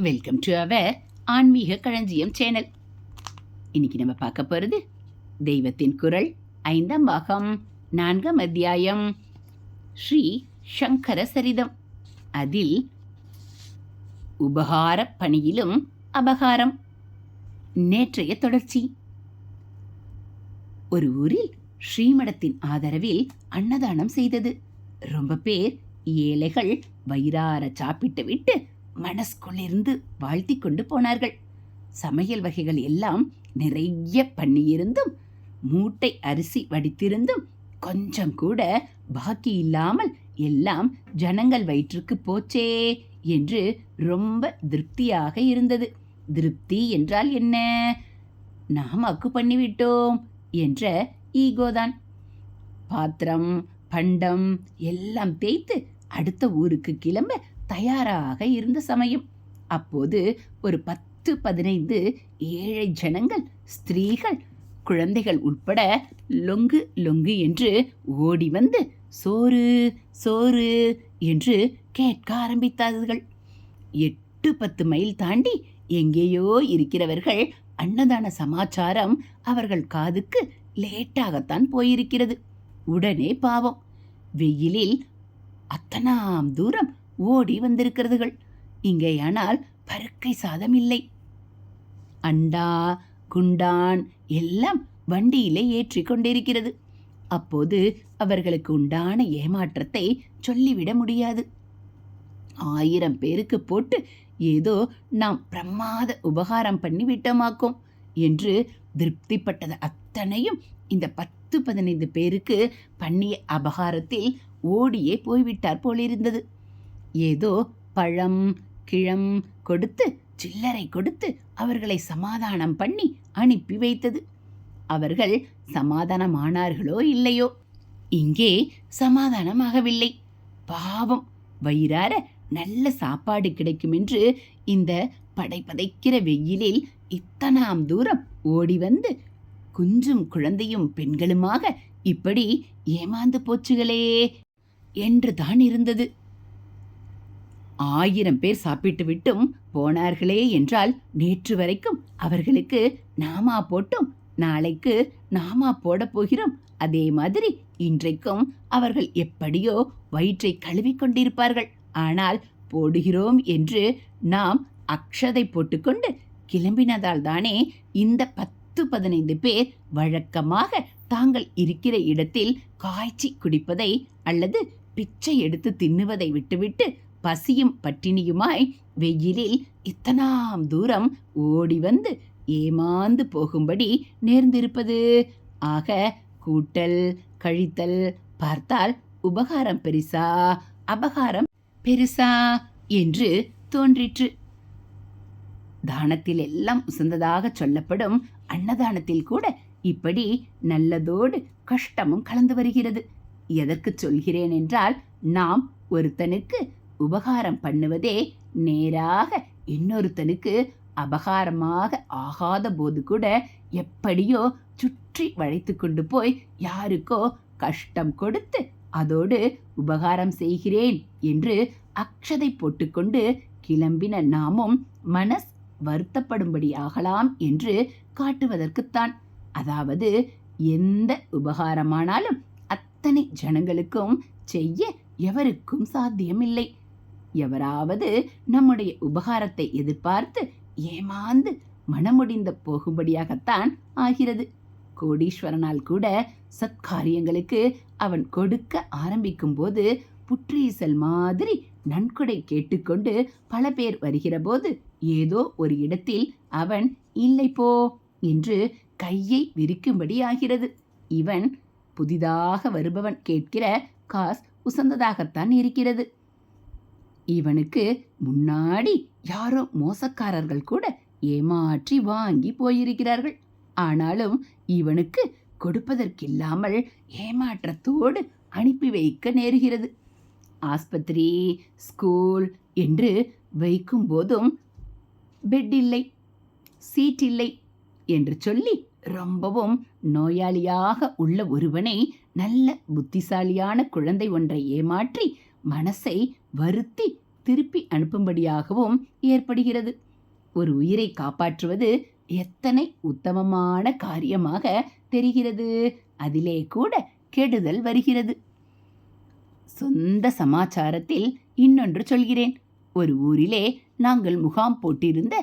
Welcome to our ஆன்மீக களஞ்சியம் channel இன்னைக்கு நம்ம பார்க்க போகிறது தெய்வத்தின் குரல் ஐந்தாம் பாகம் நான்காம் அத்தியாயம் ஸ்ரீ சங்கர சரிதம். அதில் உபகார பணியிலும் அபகாரம் நேற்றைய தொடர்ச்சி. ஒரு ஊரில் ஸ்ரீமடத்தின் ஆதரவில் அன்னதானம் செய்தது. ரொம்ப பேர் ஏழைகள் வயிறார சாப்பிட்டு விட்டு மனசுக்குள்ளிருந்து வாழ்த்தி கொண்டு போனார்கள். சமையல் வகைகள் எல்லாம் நிறைய பண்ணியிருந்தும் மூட்டை அரிசி வடித்திருந்தும் கொஞ்சம் கூட பாக்கி இல்லாமல் எல்லாம் ஜனங்கள் வயிற்றுக்கு போச்சே என்று ரொம்ப திருப்தியாக இருந்தது. திருப்தி என்றால் என்ன? நாம் அக்கு பண்ணிவிட்டோம் என்ற ஈகோதான் பாத்திரம் பண்டம் எல்லாம் தேய்த்து அடுத்த ஊருக்கு கிளம்ப தயாராக இருந்த சமயம். அப்போது ஒரு பத்து பதினைந்து ஏழை ஜனங்கள் ஸ்திரீகள் குழந்தைகள் உட்பட லொங்கு லொங்கு என்று ஓடி வந்து சோறு சோறு என்று கேட்க ஆரம்பித்தார்கள். எட்டு பத்து மைல் தாண்டி எங்கேயோ இருக்கிறவர்கள் அன்னதான சமாச்சாரம் அவர்கள் காதுக்கு லேட்டாகத்தான் போயிருக்கிறது. உடனே பாவம் வெயிலில் அத்தனாம் தூரம் ஓடி வந்திருக்கிறதுகள். இங்கேயானால் பருக்கை சாதம் இல்லை. அண்டா குண்டான் எல்லாம் வண்டியிலே ஏற்றி கொண்டிருக்கிறது. அப்போது அவர்களுக்கு உண்டான ஏமாற்றத்தை சொல்லிவிட முடியாது. ஆயிரம் பேருக்கு போட்டு ஏதோ நாம் பிரமாத உபகாரம் பண்ணி விட்டோமாக்கும் என்று திருப்திப்பட்டது அத்தனையும் இந்த பத்து பதினைந்து பேருக்கு பண்ணிய அபகாரத்தில் ஓடியே போய்விட்டார் போலிருந்தது. ஏதோ பழம் கிழம் கொடுத்து சில்லறை கொடுத்து அவர்களை சமாதானம் பண்ணி அனுப்பி வைத்தது. அவர்கள் சமாதானமானார்களோ இல்லையோ? இங்கே சமாதானமாகவில்லை. பாவம்! வயிறார நல்ல சாப்பாடு கிடைக்கும் என்று இந்த படைப்பதைக்கிற வெயிலில் இத்தனாம் தூரம் ஓடி வந்து குஞ்சும் குழந்தையும் பெண்களுமாக இப்படி ஏமாந்து போச்சுகளே! என்று தான் இருந்தது. ஆயிரம் பேர் சாப்பிட்டு விட்டும் போனார்களே என்றால் நேற்று வரைக்கும் அவர்களுக்கு நாமா போட்டோம். நாளைக்கு நாமா போட போகிறோம். அதே மாதிரி இன்றைக்கும் அவர்கள் எப்படியோ வயிற்றை கழுவிக் கொண்டிருப்பார்கள். ஆனால் போடுகிறோம் என்று நாம் அக்ஷதை போட்டுக்கொண்டு கிளம்பினதால் தானே இந்த பத்து பதினைந்து பேர் வழக்கமாக தாங்கள் இருக்கிற இடத்தில் காய்ச்சி குடிப்பதை அல்லது பிச்சை எடுத்து தின்னுவதை விட்டுவிட்டு பசியும் பட்டினியுமாய் வெயிலில் இத்தனாம் தூரம் ஓடி வந்து ஏமாந்து போகும்படி நேர்ந்திருப்பது. ஆக கூட்டல் கழித்தல் பார்த்தால் உபகாரம் பெரிசா அபகாரம் பெருசா என்று தோன்றிற்று. தானத்தில் எல்லாம் உசந்ததாக சொல்லப்படும் அன்னதானத்தில் கூட இப்படி நல்லதோடு கஷ்டமும் கலந்து வருகிறது. எதற்கு சொல்கிறேன் என்றால் நாம் ஒருத்தனுக்கு உபகாரம் பண்ணுவதே நேராக இன்னொருத்தனுக்கு அபகாரமாக ஆகாத போது கூட எப்படியோ சுற்றி வளைத்து கொண்டு போய் யாருக்கோ கஷ்டம் கொடுத்து அதோடு உபகாரம் செய்கிறேன் என்று அக்ஷதை போட்டுக்கொண்டு கிளம்பின நாமும் மனஸ் வருத்தப்படும்படி ஆகலாம் என்று காட்டுவதற்குத்தான். அதாவது எந்த உபகாரமானாலும் அத்தனை ஜனங்களுக்கும் செய்ய எவருக்கும் சாத்தியமில்லை. எவராவது நம்முடைய உபகாரத்தை எதிர்பார்த்து ஏமாந்து மனமுடிந்த போகும்படியாகத்தான் ஆகிறது. கோடீஸ்வரனால் கூட சத்காரியங்களுக்கு அவன் கொடுக்க ஆரம்பிக்கும் போது புற்றீசல் மாதிரி நன்கொடை கேட்டுக்கொண்டு பல பேர் வருகிற போது ஏதோ ஒரு இடத்தில் அவன் இல்லை போ என்று கையை விரிக்கும்படி ஆகிறது. இவன் புதிதாக வருபவன் கேட்கிற காஸ் உசந்ததாகத்தான் இருக்கிறது. இவனுக்கு முன்னாடி யாரோ மோசக்காரர்கள் கூட ஏமாற்றி வாங்கி போயிருக்கிறார்கள். ஆனாலும் இவனுக்கு கொடுப்பதற்கில்லாமல் ஏமாற்றத்தோடு அனுப்பி வைக்க நேருகிறது. ஆஸ்பத்திரி ஸ்கூல் என்று வைக்கும் போதும் பெட் இல்லை சீட் இல்லை என்று சொல்லி ரொம்பவும் நோயாளியாக உள்ள ஒருவனை நல்ல புத்திசாலியான குழந்தை ஒன்றை ஏமாற்றி மனசை வருத்தி திருப்பி அனுப்பும்படியாகவும் ஏற்படுகிறது. ஒரு உயிரை காப்பாற்றுவது எத்தனை உத்தமமான காரியமாக தெரிகிறது. அதிலே கூட கெடுதல் வருகிறது. சொந்த சமாச்சாரத்தில் இன்னொன்று சொல்கிறேன். ஒரு ஊரிலே நாங்கள் முகாம் போட்டிருந்த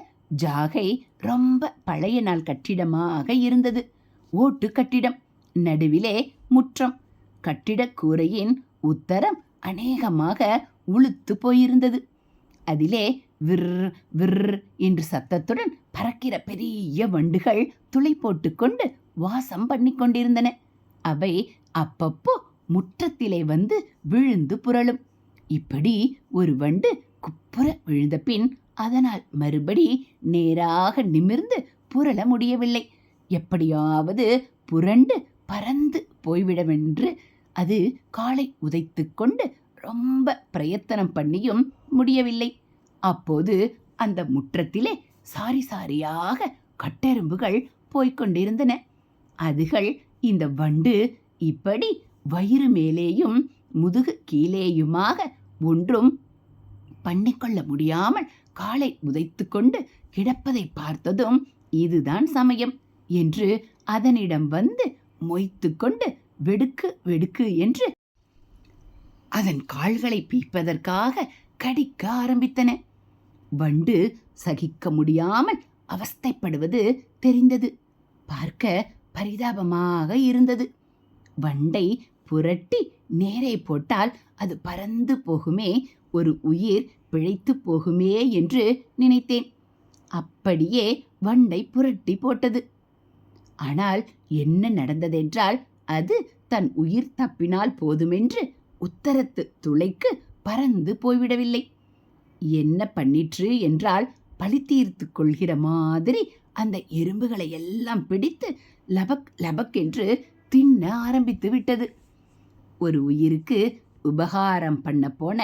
ஜாகை ரொம்ப பழைய நாள் கட்டிடமாக இருந்தது. ஓட்டு கட்டிடம் நடுவிலே முற்றம். கட்டிடக் கூரையின் உத்தரம் அநேகமாக உளுத்து போயிருந்தது. அதிலே விர் விர் என்று சத்தத்துடன் பறக்கிற பெரிய வண்டுகள் துளை போட்டுக்கொண்டு வாசம் பண்ணி கொண்டிருந்தன. அவை அப்பப்போ முற்றத்திலே வந்து விழுந்து புரளும். இப்படி ஒரு வண்டு குப்புற விழுந்த பின் அதனால் மறுபடி நேராக நிமிர்ந்து புரள முடியவில்லை. எப்படியாவது புரண்டு பறந்து போய்விடவென்று அது காலை உதைத்து கொண்டு ரொம்ப பிரயத்தனம் பண்ணியும் முடியவில்லை. அப்போது அந்த முற்றத்திலே சாரி சாரியாக கட்டெரும்புகள் போய்க் கொண்டிருந்தன. அதுகள் இந்த வண்டு இப்படி வயிறு மேலேயும் முதுகு கீழேயுமாக ஒன்றும் பண்ணிக்கொள்ள முடியாமல் காலை உதைத்து கொண்டு கிடப்பதை பார்த்ததும் இதுதான் சமயம் என்று அதனிடம் வந்து மொய்த்து கொண்டு வெடுக்கு வெடுக்கு என்று அதன் கால்களை பீப்பதற்காக கடிக்க ஆரம்பித்தன. வண்டு சகிக்க முடியாமல் அவஸ்தைப்படுவது தெரிந்தது. பார்க்க பரிதாபமாக இருந்தது. வண்டை புரட்டி நேரே போட்டால் அது பறந்து போகுமே ஒரு உயிர் பிழைத்து போகுமே என்று நினைத்தேன். அப்படியே வண்டை புரட்டி போட்டது. ஆனால் என்ன நடந்ததென்றால் அது தன் உயிர் தப்பினால் போதுமென்று உத்தரத்து துளைக்கு பறந்து போய்விடவில்லை. என்ன பண்ணிற்று என்றால் பழி தீர்த்து கொள்கிற மாதிரி அந்த எறும்புகளை எல்லாம் பிடித்து லபக் லபக் என்று தின்ன ஆரம்பித்து விட்டது. ஒரு உயிருக்கு உபகாரம் பண்ண போன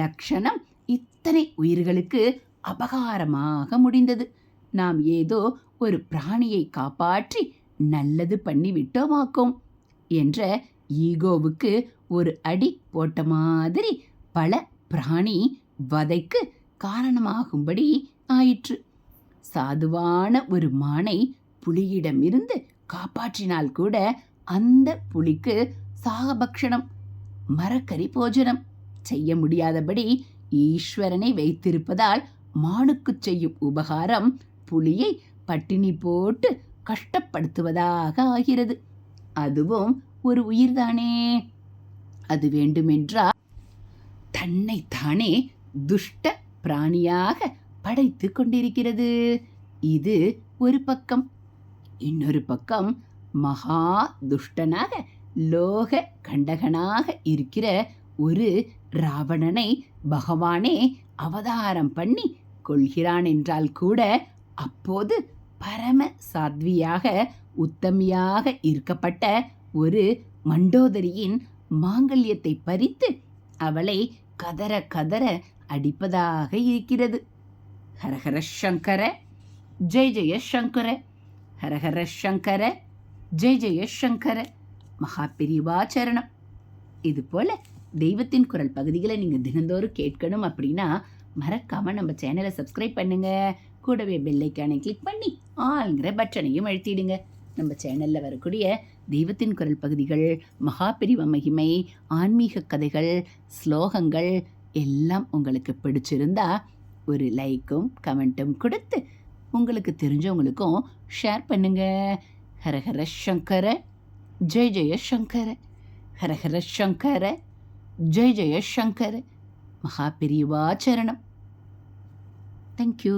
லக்ஷணம் இத்தனை உயிர்களுக்கு அபகாரமாக முடிந்தது. நாம் ஏதோ ஒரு பிராணியை காப்பாற்றி நல்லது பண்ணிவிட்டோமாக்கும் என்ற ஈகோவுக்கு ஒரு அடி போட்ட மாதிரி பல பிராணி வதைக்கு காரணமாகும்படி ஆயிற்று. சாதுவான ஒரு மானை புலியிடமிருந்து காப்பாற்றினால் கூட அந்த புலிக்கு சாகபக்ஷணம் மரக்கறி போஜனம். செய்ய முடியாதபடி ஈஸ்வரனை வைத்திருப்பதால் மானுக்கு செய்யும் உபகாரம் புலியை பட்டினி போட்டு கஷ்டப்படுத்துவதாக ஆகிறது. அதுவும் ஒரு உயிர்தானே? அது வேண்டுமென்றால் தன்னைத்தானே துஷ்ட பிராணியாக படைத்து கொண்டிருக்கிறது. இது ஒரு பக்கம். இன்னொரு பக்கம் மகா துஷ்டனாக லோக கண்டகனாக இருக்கிற ஒரு ராவணனை பகவானே அவதாரம் பண்ணி கொள்கிறான் என்றால் கூட அப்போது பரம சாத்வியாக உத்தமியாக இருக்கப்பட்ட ஒரு மண்டோதரியின் மாங்கல்யத்தை பறித்து அவளை கதற கதற அடிப்பதாக இருக்கிறது. ஹரஹர சங்கர ஜெய ஜெய சங்கர ஹரஹர சங்கர ஜெய ஜெய சங்கர. மகாபிரிவாச்சரணம் இது போல தெய்வத்தின் குரல் பகுதிகளை நீங்கள் தினந்தோறும் கேட்கணும் அப்படின்னா மறக்காமல் நம்ம சேனலை சப்ஸ்கிரைப் பண்ணுங்கள் கூடவே பெல்லைக்கானை கிளிக் பண்ணி ஆளுங்கிற பட்டனையும் அழுத்திடுங்க. நம்ம சேனலில் வரக்கூடிய தெய்வத்தின் குரல் பகுதிகள் மகாபிரிவ மகிமை ஆன்மீக கதைகள் ஸ்லோகங்கள் எல்லாம் உங்களுக்கு பிடிச்சிருந்தா ஒரு லைக்கும் கமெண்ட்டும் கொடுத்து உங்களுக்கு தெரிஞ்சவங்களுக்கும் ஷேர் பண்ணுங்க. ஹரஹர சங்கர ஜெய ஜெய சங்கர. ஹரஹர சங்கர ஜெய ஜெய சங்கர. மகாபிரிவாச்சரணம் தேங்க்யூ